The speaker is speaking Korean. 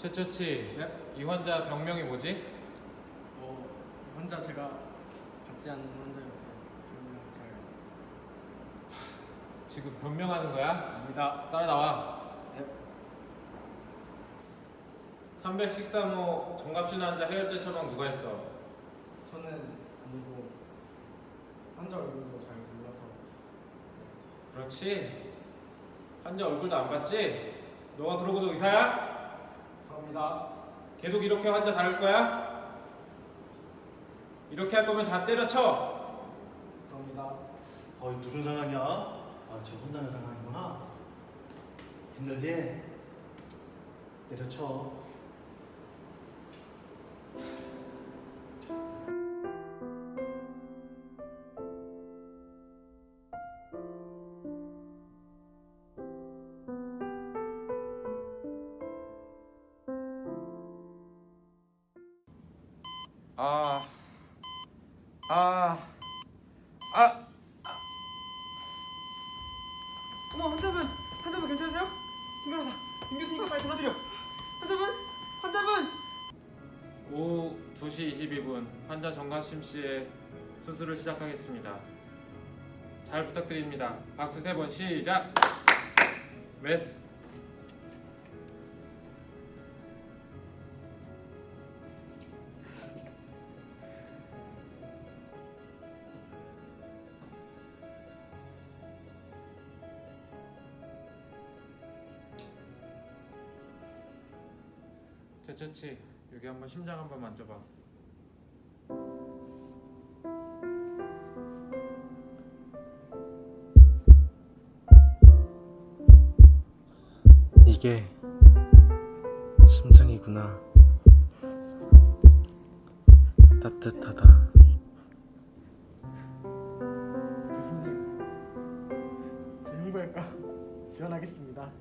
최초치 네? 이 환자 병명이 뭐지? 어, 환자 제가 받지 않는 환자였어요. 그러면 잘 지금 변명하는 거야? 압니다. 따라 나와 네. 313호 정갑신 환자 해열제 처방 누가 했어? 저는 아니고 환자 얼굴도 잘 몰라서 그렇지 환자 얼굴도 안 봤지? 너가 그러고도 의사야? 죄송합니다. 계속 이렇게 환자 다룰 거야? 이렇게 할 거면 다 때려쳐 죄송합니다. 어, 이거 무슨 상황이야? 아, 저 혼자는 상황이구나. 힘들지? 때려쳐. 아... 아... 아... 어머 환자분 환자분 괜찮으세요? 김 변호사 김 교수님께 빨리 전화드려 환자분 환자분 오후 2시 22분 환자 정관심 씨의 수술을 시작하겠습니다. 잘 부탁드립니다. 박수 세 번 시작. 메스. 최초치 여기 한번 심장 한번 만져봐. 이게 심장이구나. 따뜻하다. 교수님, 제 흉부외과 지원하겠습니다.